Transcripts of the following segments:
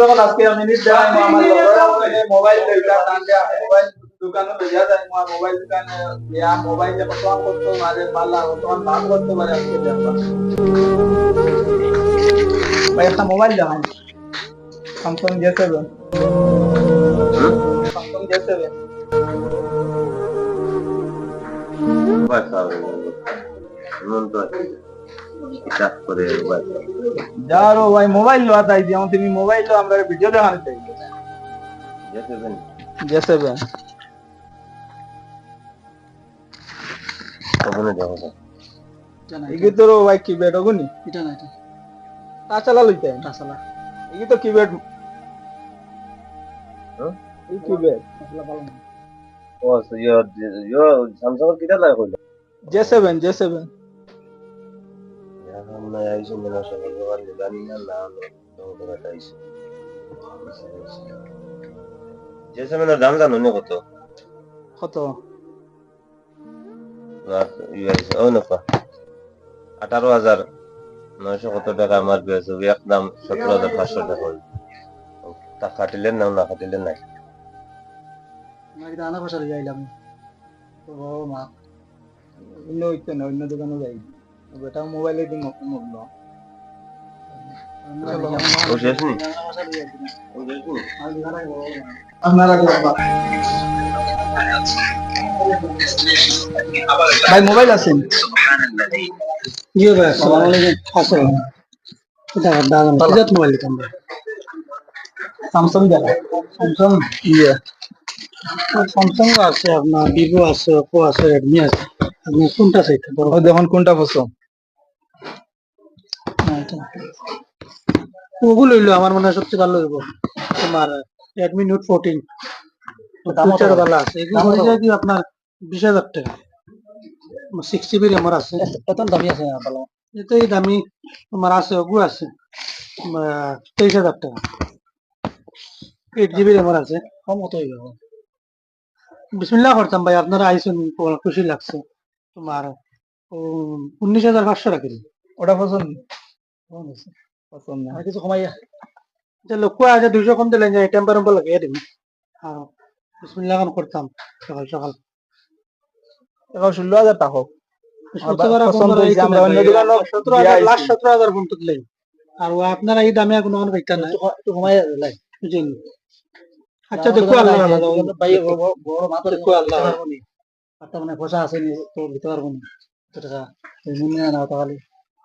যখন আজকে আমি নিজ দেখাই আমার মোবাইল লইতা তাহলে আমি মোবাইল দোকানে লইয়া যাই আমার মোবাইল দোকানে ইয়া মোবাইলে কত করতে পারে পাল্লা কত দাম করতে পারে আজকে ভাই একটা মোবাইল দেখাই Samsung J seven Samsung J seven যারো ভাই মোবাইল লো তাই যেমন তুমি মোবাইল লো আমরা ভিডিও দেখানো চাই। জে সেভেন এগুলো তো ভাই কিপ্যাড হগুনি এটা না এটা। তা চালা লইতে আসলা এগুলো তো কিপ্যাড এই কিপ্যাড আসলা ভালো না। জে সেভেন জে সেভেন জেসেমেনের দাম জানো না কত কত ও নকা আঠারো হাজার নয়শো কত টাকা আমার পেয়েছে একদম সতেরো হাজার পাঁচশো টাকা তা কাটিলেন না না কাটিলেন নাই আনা বছর যাইলাম তো মা অন্য হইতে না অন্য দোকানে যাই বেটা মোবাইলে দিন মগ্ন ভাই মোবাইল আছেন জি ভাই আসসালামু আলাইকুম। আসসালাম। এটা দাদা কিজাত মোবাইল দিতাম স্যামসাং দেখা স্যামসাং ইয়ে। স্যামসাং আছে আপনার ভিভো আছে ওপো আছে রেডমি আছে। আপনি কোনটা চাইতে দেখুন কোনটা পছন্দ। ওগুলো হইল আমার মনে হয় সবচেয়ে ভালো হইব। তোমার রেডমি নোট ফোরটিন ফিচার ভালো আছে। এগুলো হয়ে যায় কি আপনার বিশ হাজার টাকা। সিক্স জিবি র্যামের আছে। এত দামি আছে ভালো এতে এই দামি তোমার আছে ওগু আছে। তেইশ হাজার টাকা। এইট জিবি র্যামের আছে। কম হইব বিসমিল্লাহ করতাম ভাই আপনারা আইসেন খুশি লাগছে। তোমার উনিশ হাজার পাঁচশো রাখেন ওটা পছন্দ পছন্দ না আর কিছু কমাইয়া যে আছে দুইশো কম দিলেন যে টেম্পার টেম্পার লাগিয়ে দিবি বিসমিল্লাহ খান করতাম সকাল সকাল। ষোলো হাজার টাকা ও আপনারা এই দামে কোনো কোনো পাইতেন না একটু কমাই দিলাই বুঝলেন আচ্ছা দেখো আল্লাহ বড় মাত্র দেখো আল্লাহ মানে আছে নি? তো দিতে পারব না টাকা না তাহলে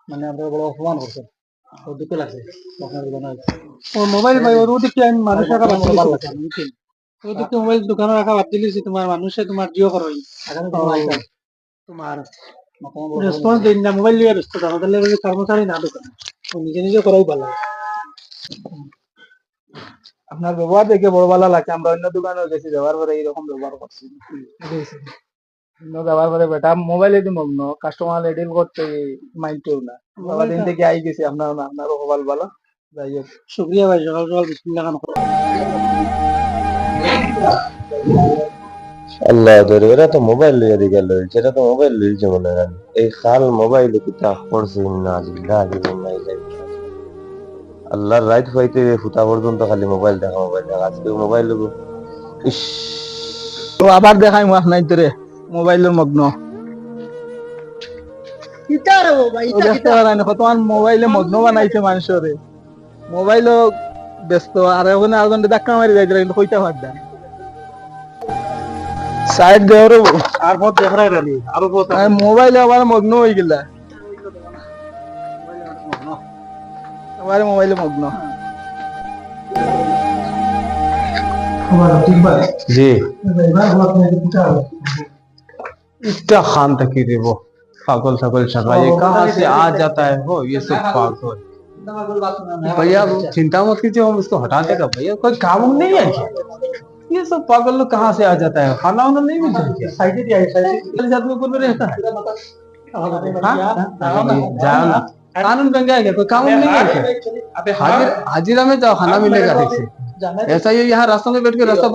মানে আমরা বড় অপমান করছে ও দুঃখ লাগছে আপনার ও মোবাইল ভাই ওর ওদিকে আমি মানুষ রাখা বাদ দিলি ওদিকে মোবাইল দোকানে রাখা বাদ দিলিছি তোমার মানুষে তোমার জিও করো তোমার রেসপন্স দিন না মোবাইল লিয়ে ব্যস্ত থাকো তাহলে ওই কর্মচারী না দোকানে। ও নিজে নিজে করাই ভালো। আপনার ব্যবহার দেখে বড় ভালো লাগছে আমরা অন্য দোকানেও গেছি ব্যবহার করে এইরকম ব্যবহার করছি। ব্যবহার করে বেটা মোবাইলে দি মগ্ন কাস্টমার এডিল করতে মাইন্ডেও না। বাবা দিন থেকে আই গেছি আপনার না আপনারও ভালো। ভালো যাই হোক। শুক্রিয়া ভাই সকাল সকাল বিসমিল্লাহ খান আল্লাহ ধরে এরা তো মোবাইল লইয়া দিকে লই সেটা তো মোবাইল লইছে মনে হয়। এই খাল মোবাইল কিতা করছে না আজিল্লা আজিল্লা আল্লাহর রাইট পাইতে ফুটা পর্যন্ত খালি মোবাইল দেখা মোবাইল দেখা আজকে মোবাইল লব ইস। তো আবার দেখাই মাস নাই তোরে মোবাইলের মগ্ন। তোমার মোবাইলে মগ্ন বানাইছে মানুষরে। মোবাইলও ব্যস্ত আর ওখানে আরেকজন ধাক্কা মারি যাইতে কিন্তু কইতে পারতাম সাইড দেওয়ার আর পথ দেখাই রানি আর মোবাইলে আবার মগ্ন হয়ে গেলা। আবার মোবাইলে মগ্ন। जी इतना खान तक ही थे वो। फागुल सकल छर ये कहाँ से आ जाता है वो? ये सब फागुल भैया चिंता मत कीजिए हम इसको हटा देगा। भैया कोई काम नहीं है ये सब पागल लोग कहाँ से आ जाता है? खाना वाना नहीं मिल रहता है। कानून बन गया कोई काम नहीं है हाजिरा में जाओ खाना मिलेगा ऐसा ये यहाँ रास्ता में बैठ के रास्ता